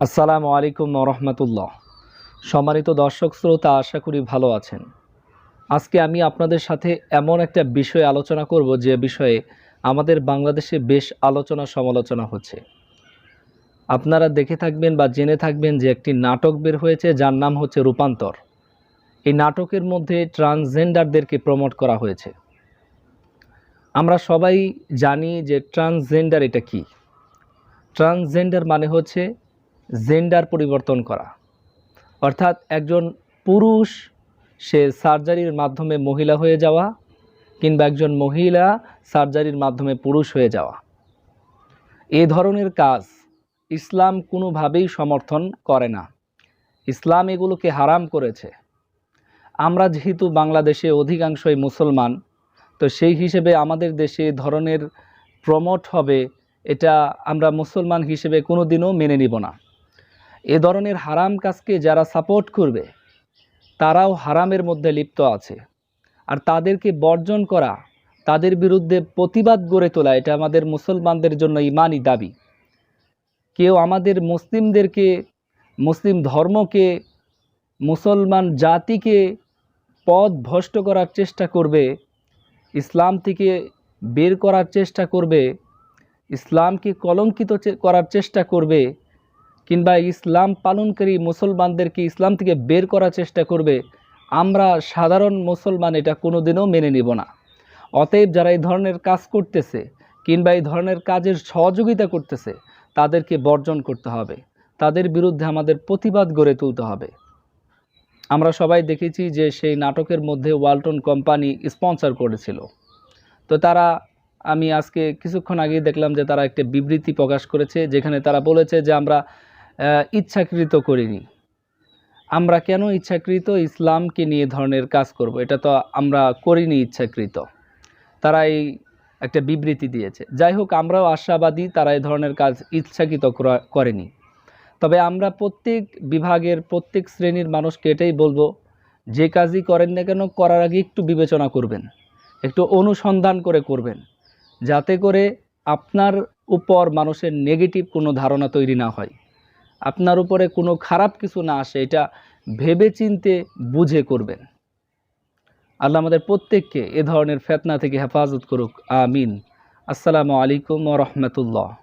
আসসালামু আলাইকুম রহমতুল্লাহ। সম্মানিত দর্শক শ্রোতা, আশা করি ভালো আছেন। আজকে আমি আপনাদের সাথে এমন একটা বিষয় আলোচনা করব যে বিষয়ে আমাদের বাংলাদেশে বেশ আলোচনা সমালোচনা হচ্ছে। আপনারা দেখে থাকবেন বা জেনে থাকবেন যে একটি নাটক বের হয়েছে যার নাম হচ্ছে রূপান্তর। এই নাটকের মধ্যে ট্রান্সজেন্ডারদেরকে প্রমোট করা হয়েছে। আমরা সবাই জানি যে ট্রান্সজেন্ডার এটা কি। ট্রান্সজেন্ডার মানে হচ্ছে জেন্ডার পরিবর্তন করা। অর্থাৎ একজন পুরুষ, সে সার্জারির মাধ্যমে মহিলা হয়ে যাওয়া কিংবা একজন মহিলা সার্জারির মাধ্যমে পুরুষ হয়ে যাওয়া। এ ধরনের কাজ ইসলাম কোনোভাবেই সমর্থন করে না। ইসলাম এগুলোকে হারাম করেছে। আমরা যেহেতু বাংলাদেশে অধিকাংশই মুসলমান, তো সেই হিসেবে আমাদের দেশে ধরনের প্রমোট হবে, এটা আমরা মুসলমান হিসেবে কোনো দিনও মেনে নিব না। এ ধরনের হারাম কাজকে যারা সাপোর্ট করবে, তারাও হারামের মধ্যে লিপ্ত আছে। আর তাদেরকে বর্জন করা, তাদের বিরুদ্ধে প্রতিবাদ গড়ে তোলা, এটা আমাদের মুসলমানদের জন্য ইমানই দাবি। কেউ আমাদের মুসলিমদেরকে, মুসলিম ধর্মকে, মুসলমান জাতিকে পথ ভ্রষ্ট করার চেষ্টা করবে, ইসলাম থেকে বের করার চেষ্টা করবে, ইসলামকে কলঙ্কিত করার চেষ্টা করবে কিংবা ইসলাম পালনকারী মুসলমানদেরকে ইসলাম থেকে বের করার চেষ্টা করবে? আমরা সাধারণ মুসলমান এটা কোনোদিনও মেনে নিব না। অতএব যারা এই ধরনের কাজ করতেছে কিংবা এই ধরনের কাজের সহযোগিতা করতেছে, তাদেরকে বর্জন করতে হবে। তাদের বিরুদ্ধে আমাদের প্রতিবাদ গড়ে তুলতে হবে। আমরা সবাই দেখেছি যে সেই নাটকের মধ্যে ওয়ালটন কোম্পানি স্পন্সর করেছিল। তো তারা, আমি আজকে কিছুক্ষণ আগেই দেখলাম যে তারা একটা বিবৃতি প্রকাশ করেছে, যেখানে তারা বলেছে যে আমরা ইচ্ছাকৃত করিনি। আমরা কেন ইচ্ছাকৃত? ইসলামকে নিয়ে ধরনের কাজ করব। এটা তো আমরা করিনি ইচ্ছাকৃত। তারা এই একটা বিবৃতি দিয়েছে। যাই হোক, আমরাও আশাবাদী তারা এই ধরনের কাজ ইচ্ছাকৃত করেনি। তবে আমরা প্রত্যেক বিভাগের প্রত্যেক শ্রেণির মানুষকে এটাই বলব, যে কাজই করেন না কেন, করার আগে একটু বিবেচনা করবেন, একটু অনুসন্ধান করে করবেন, যাতে করে আপনার উপর মানুষের নেগেটিভ কোনো ধারণা তৈরি না হয়। আপনার উপরে কোনো খারাপ কিছু না আসে, এটা ভেবে চিনতে বুঝে করবেন। আল্লাহ আমাদের প্রত্যেককে এ ধরনের ফেতনা থেকে হেফাজত করুক, আমিন। আসসালামু আলাইকুম রহমতুল্লাহ।